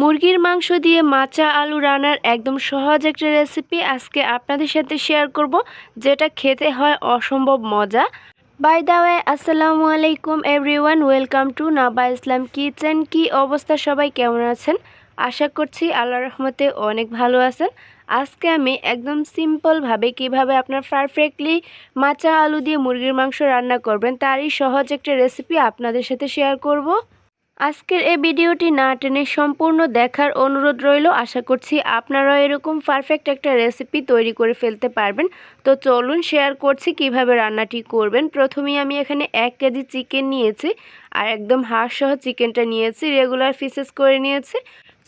মুরগির মাংস দিয়ে মাচা আলু রান্নার একদম সহজ একটা রেসিপি আজকে আপনাদের সাথে শেয়ার করব, যেটা খেতে হয় অসম্ভব মজা। বাই দা ওয়ে আসসালামু আলাইকুম everyone welcome to Naba Islam kitchen কি অবস্থা সবাই, কেমন আছেন? আশা করছি আল্লাহ রহমতে অনেক ভালো আছেন। আজকে আমি একদম সিম্পলভাবে কীভাবে আপনার পারফেক্টলি মাচা আলু দিয়ে মুরগির মাংস রান্না করবেন, তারই সহজ একটা রেসিপি আপনাদের সাথে শেয়ার করব। আজকের এই ভিডিওটি না টেনে সম্পূর্ণ দেখার অনুরোধ রইল। আশা করছি আপনারাও এরকম পারফেক্ট একটা রেসিপি তৈরি করে ফেলতে পারবেন। তো চলুন শেয়ার করছি কীভাবে রান্নাটি করবেন। প্রথমেই আমি এখানে এক কেজি চিকেন নিয়েছি আর একদম হাঁস সহ চিকেনটা নিয়েছি। রেগুলার ফিসেস করে নিয়েছি।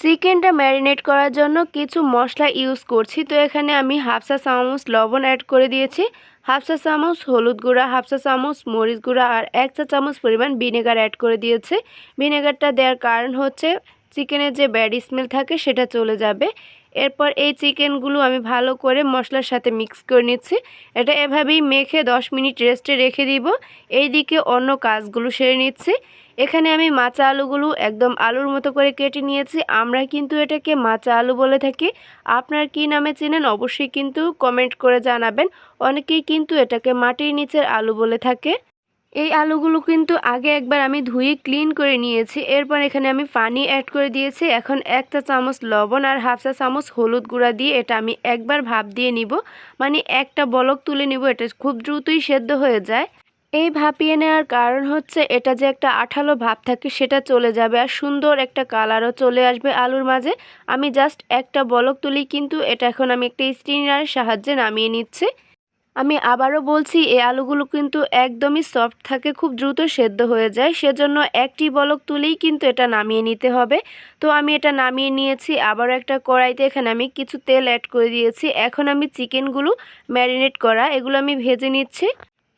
চিকেনটা ম্যারিনেট করার জন্য কিছু মশলা ইউজ করছি। তো এখানে আমি হাফসা চামচ লবণ অ্যাড করে দিয়েছি। হাফ চা চামচ হলুদ গুঁড়া, হাফ চা চামচ মরিচ গুঁড়া আর এক চা চামচ পরিমাণ ভিনেগার অ্যাড করে দিয়েছে। ভিনেগারটা দেওয়ার কারণ হচ্ছে চিকেনের যে ব্যাড স্মেল থাকে সেটা চলে যাবে। এরপর এই চিকেনগুলো আমি ভালো করে মশলার সাথে মিক্স করে নিচ্ছি। এটা এভাবেই মেখে 10 মিনিট রেস্টে রেখে দিব। এই দিকে অন্য কাজগুলো সেরে নিচ্ছি। এখানে আমি মাচা আলুগুলো একদম আলুর মতো করে কেটে নিয়েছি। আমরা কিন্তু এটাকে মাচা আলু বলে থাকি। আপনার কি নামে চেনেন অবশ্যই কিন্তু কমেন্ট করে জানাবেন। অনেকেই কিন্তু এটাকে মাটির নিচের আলু বলে থাকে। এই আলুগুলো কিন্তু আগে একবার আমি ধুয়ে ক্লিন করে নিয়েছি। এরপর এখানে আমি পানি অ্যাড করে দিয়েছি। এখন একটা চামচ লবণ আর হাফ চা চামচ হলুদ গুঁড়া দিয়ে এটা আমি একবার ভাপ দিয়ে নিব। মানে একটা বলক তুলে নিব। এটা খুব দ্রুতই সেদ্ধ হয়ে যায়। এই ভাপিয়ে নেওয়ার কারণ হচ্ছে এটা যে একটা আঠালো ভাব থাকে সেটা চলে যাবে আর সুন্দর একটা কালারও চলে আসবে আলুর মাঝে। আমি জাস্ট একটা বলক তুলি কিন্তু এটা এখন আমি একটা স্টিনারের সাহায্যে নামিয়ে নিচ্ছি। আমি আবারও বলছি এই আলুগুলো কিন্তু একদমই সফট থাকে, খুব দ্রুত সেদ্ধ হয়ে যায়। সেজন্য একটি বলক তুলেই কিন্তু এটা নামিয়ে নিতে হবে। তো আমি এটা নামিয়ে নিয়েছি, আবারও একটা কড়াইতে এখানে আমি কিছু তেল অ্যাড করে দিয়েছি। এখন আমি চিকেনগুলো ম্যারিনেট করা, এগুলো আমি ভেজে নিচ্ছি।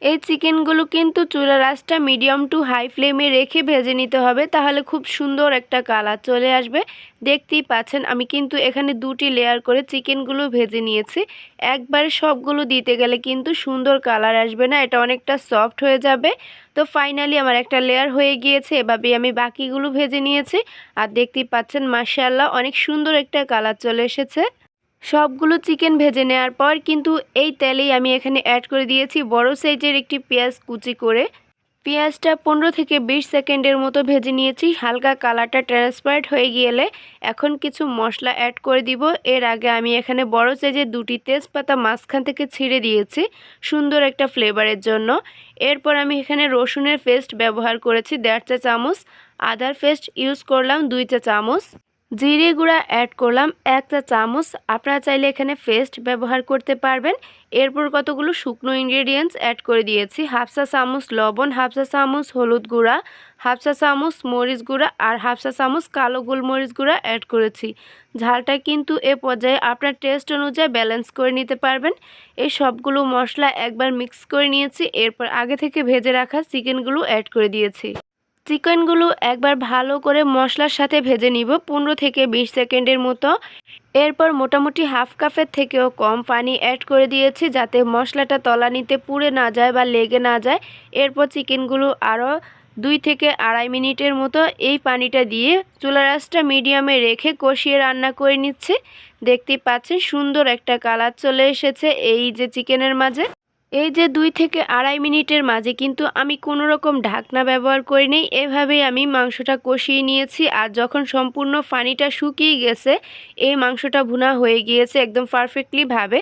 এই চিকেনগুলো কিন্তু চুলা রাসটা মিডিয়াম টু হাই ফ্লেমে রেখে ভেজে নিতে হবে, তাহলে খুব সুন্দর একটা কালার চলে আসবে। দেখতেই পাচ্ছেন, আমি কিন্তু এখানে দুটি লেয়ার করে চিকেনগুলো ভেজে নিয়েছি। একবারে সবগুলো দিতে গেলে কিন্তু সুন্দর কালার আসবে না, এটা অনেকটা সফট হয়ে যাবে। তো ফাইনালি আমার একটা লেয়ার হয়ে গিয়েছে, এভাবে আমি বাকিগুলো ভেজে নিয়েছি। আর দেখতেই পাচ্ছেন মার্শাল্লাহ অনেক সুন্দর একটা কালার চলে এসেছে। সবগুলো চিকেন ভেজে নেওয়ার পর কিন্তু এই তেলেই আমি এখানে অ্যাড করে দিয়েছি বড় সাইজের একটি পেঁয়াজ কুচি করে। পেঁয়াজটা পনেরো থেকে বিশ সেকেন্ডের মতো ভেজে নিয়েছি, হালকা কালারটা ট্রান্সপারেন্ট হয়ে গেলে এখন কিছু মশলা অ্যাড করে দিব। এর আগে আমি এখানে বড় সাইজের দুটি তেজপাতা মাঝখান থেকে ছিঁড়ে দিয়েছি সুন্দর একটা ফ্লেভারের জন্য। এরপর আমি এখানে রসুনের পেস্ট ব্যবহার করেছি দেড় চা চামচ, আদার পেস্ট ইউজ করলাম দুই চা চামচ। জিরে গুঁড়া অ্যাড করলাম, একটা চামচ। আপনারা চাইলে এখানে পেস্ট ব্যবহার করতে পারবেন। এরপর কতগুলো শুকনো ইনগ্রেডিয়েন্টস অ্যাড করে দিয়েছি। হাফসা চামচ লবণ হাফসা চামচ হলুদ গুঁড়া হাফসা চামচ মরিচ গুঁড়া আর হাফসা চামচ কালো গোলমরিচ গুঁড়া অ্যাড করেছি। ঝালটা কিন্তু এ পর্যায়ে আপনার টেস্ট অনুযায়ী ব্যালেন্স করে নিতে পারবেন। এই সবগুলো মশলা একবার মিক্স করে নিয়েছি। এরপর আগে থেকে ভেজে রাখা চিকেনগুলো অ্যাড করে দিয়েছি। চিকেনগুলো একবার ভালো করে মশলার সাথে ভেজে নিব পনেরো থেকে বিশ সেকেন্ডের মতো। এরপর মোটামুটি হাফ কাপের থেকেও কম পানি অ্যাড করে দিয়েছি যাতে মশলাটা তলানিতে পুড়ে না যায় বা লেগে না যায়। এরপর চিকেনগুলো আরও দুই থেকে আড়াই মিনিটের মতো এই পানিটা দিয়ে চুলা রাসটা মিডিয়ামে রেখে কষিয়ে রান্না করে নিচ্ছে। দেখতে পাচ্ছেন সুন্দর একটা কালার চলে এসেছে এই যে চিকেনের মাঝে। এই যে দুই থেকে আড়াই মিনিটের মাঝে কিন্তু আমি কোনো রকম ঢাকনা ব্যবহার করিনি, এভাবেই আমি মাংসটা কষিয়ে নিয়েছি আর যখন সম্পূর্ণ পানিটা শুকিয়ে গেছে, এই মাংসটা ভুনা হয়ে গিয়েছে একদম পারফেক্টলিভাবে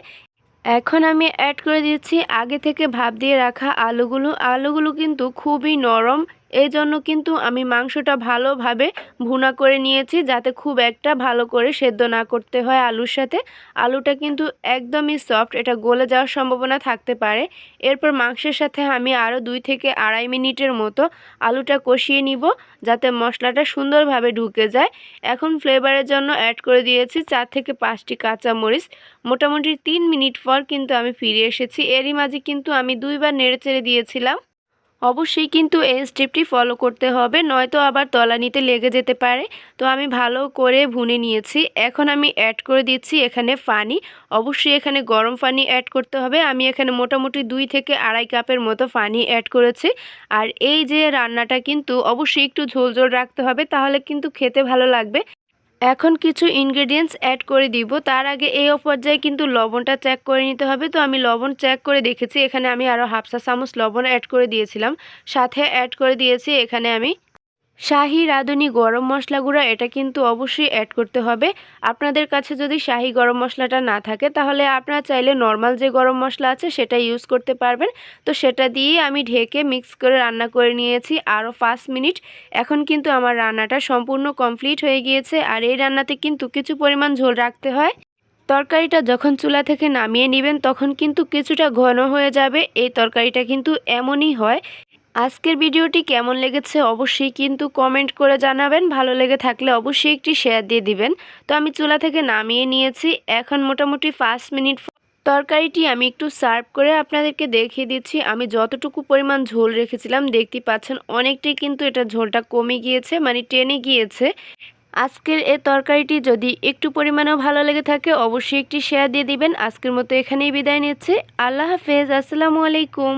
এখন আমি অ্যাড করে দিচ্ছি আগে থেকে ভাপ দিয়ে রাখা আলুগুলো। আলুগুলো কিন্তু খুবই নরম এই জন্য কিন্তু আমি মাংসটা ভালোভাবে ভুনা করে নিয়েছি, যাতে খুব একটা ভালো করে সেদ্ধ না করতে হয় আলুর সাথে। আলুটা কিন্তু একদমই সফট এটা গলে যাওয়ার সম্ভাবনা থাকতে পারে। এরপর মাংসের সাথে আমি আরও দুই থেকে আড়াই মিনিটের মতো আলুটা কষিয়ে নিব, যাতে মশলাটা সুন্দরভাবে ঢুকে যায়। এখন ফ্লেভারের জন্য অ্যাড করে দিয়েছি চার থেকে পাঁচটি কাঁচা মরিচ মোটামুটি তিন মিনিট পর কিন্তু আমি ফিরে এসেছি। এরই মাঝে কিন্তু আমি দুইবার নেড়ে চেড়ে দিয়েছিলাম। অবশ্যই কিন্তু এই স্টেপটি ফলো করতে হবে, নয়তো আবার তলানিতে লেগে যেতে পারে। তো আমি ভালো করে ভুনে নিয়েছি। এখন আমি অ্যাড করে দিচ্ছি এখানে পানি অবশ্যই এখানে গরম পানি অ্যাড করতে হবে। আমি এখানে মোটামুটি দুই থেকে আড়াই কাপের মতো পানি অ্যাড করেছি। আর এই যে রান্নাটা কিন্তু অবশ্যই একটু ঝোল ঝোল রাখতে হবে, তাহলে কিন্তু খেতে ভালো লাগবে। এখন কিছু ইনগ্রেডিয়েন্টস অ্যাড করে দিব। তার আগে এই অপর্যায়ে কিন্তু লবণটা চেক করে নিতে হবে। তো আমি লবণ চেক করে দেখেছি। এখানে আমি আরও হাফসা চামচ লবণ অ্যাড করে দিয়েছিলাম। সাথে অ্যাড করে দিয়েছি। এখানে আমি শাহি রাঁধুনি গরম মশলা গুঁড়া এটা কিন্তু অবশ্যই অ্যাড করতে হবে। আপনাদের কাছে যদি শাহি গরম মশলাটা না থাকে, তাহলে আপনারা চাইলে নর্মাল যে গরম মশলা আছে সেটা ইউজ করতে পারবেন। তো সেটা দিয়ে আমি ঢেকে মিক্স করে রান্না করে নিয়েছি আরও পাঁচ মিনিট। এখন কিন্তু আমার রান্নাটা সম্পূর্ণ কমপ্লিট হয়ে গিয়েছে আর এই রান্নাতে কিন্তু কিছু পরিমাণ ঝোল রাখতে হয়। তরকারিটা যখন চুলা থেকে নামিয়ে নেবেন, তখন কিন্তু কিছুটা ঘন হয়ে যাবে। এই তরকারিটা কিন্তু এমনই হয় আজকের ভিডিওটি কেমন লেগেছে অবশ্যই কিন্তু কমেন্ট করে জানাবেন। ভালো লেগে থাকলে অবশ্যই একটি শেয়ার দিয়ে দিবেন। তো আমি চুলা থেকে নামিয়ে নিয়েছি। এখন মোটামুটি পাঁচ মিনিট তরকারিটি আমি একটু সার্ভ করে আপনাদেরকে দেখিয়ে দিচ্ছি। আমি যতটুকু পরিমাণ ঝোল রেখেছিলাম দেখতে পাচ্ছেন অনেকটাই কিন্তু এটা ঝোলটা কমে গিয়েছে মানে টেনে গিয়েছে। আজকের এই তরকারিটি যদি একটু পরিমাণেও ভালো লেগে থাকে, অবশ্যই একটি শেয়ার দিয়ে দিবেন। আজকের মতো এখানেই বিদায় নিচ্ছে। আল্লাহ হাফেজ। আসসালামু আলাইকুম।